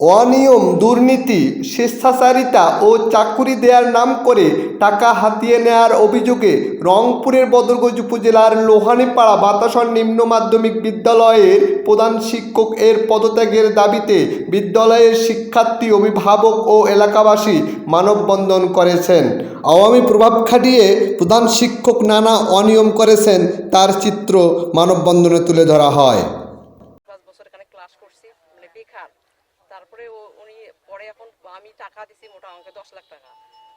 অনিয়ম, দুর্নীতি, স্বেচ্ছাচারিতা ও চাকুরি দেওয়ার নাম করে টাকা হাতিয়ে নেয়ার অভিযোগে রংপুরের বদরগঞ্জ উপজেলার লোহানীপাড়া বাতাসন নিম্ন মাধ্যমিক বিদ্যালয়ের প্রধান শিক্ষক এর পদত্যাগের দাবিতে বিদ্যালয়ের শিক্ষার্থী, অভিভাবক ও এলাকাবাসী মানববন্ধন করেছেন। আওয়ামী প্রভাব খাটিয়ে প্রধান শিক্ষক নানা অনিয়ম করেছেন, তার চিত্র মানববন্ধনে তুলে ধরা হয় পাঁচ বছর এখানে ক্লাস করছি মানে বেকার। তারপরে ও উনি পরে এখন আমি টাকা দিছি মোটা অঙ্কে দশ লাখ টাকা।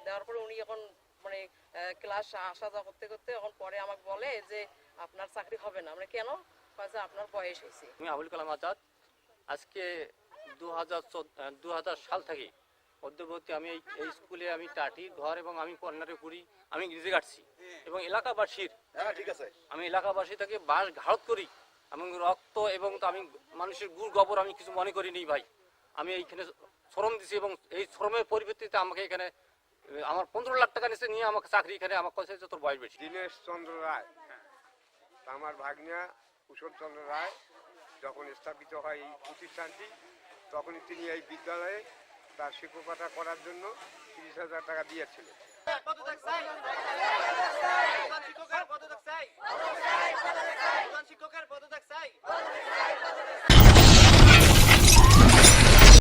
দেওয়ার পরে উনি এখন মানে ক্লাস আসা যাওয়া করতে করতে এখন পরে আমাকে বলে যে আপনার চাকরি হবে না। মানে কেন? কয় যে আপনার বয়স হয়েছে। আমি আবুল কালাম আজাদ। আজকে দু হাজার দু হাজার সাল থেকে মধ্যবর্তী আমি এই এই স্কুলে আমি টাটি ঘর এবং আমি কর্নারে করি আমি নিজে কাটছি। এবং এলাকাবাসীর ঠিক আছে। আমি এলাকাবাসী থেকে বাঁশ ঘাড়ত করি। এবং রক্ত এবং তো আমি মানুষের গুড় গোবর আমি কিছু মনে করি নি ভাই। আমি এইখানে শ্রম দিছি এবং এই শ্রমের পরিবর্তিতে আমাকে এখানে আমার পনেরো লাখ টাকা নিচে নিয়ে আমাকে চাকরি এখানে আমার কাছে তোর বয়স বেশি। দীনেশ চন্দ্র রায় তা আমার ভাগ্না কুশল চন্দ্র রায় যখন স্থাপিত হয় এই প্রতিষ্ঠানটি তখনই তিনি এই বিদ্যালয়ে তার শিক্ষকতা করার জন্য তিরিশ হাজার টাকা দিয়েছিলেন।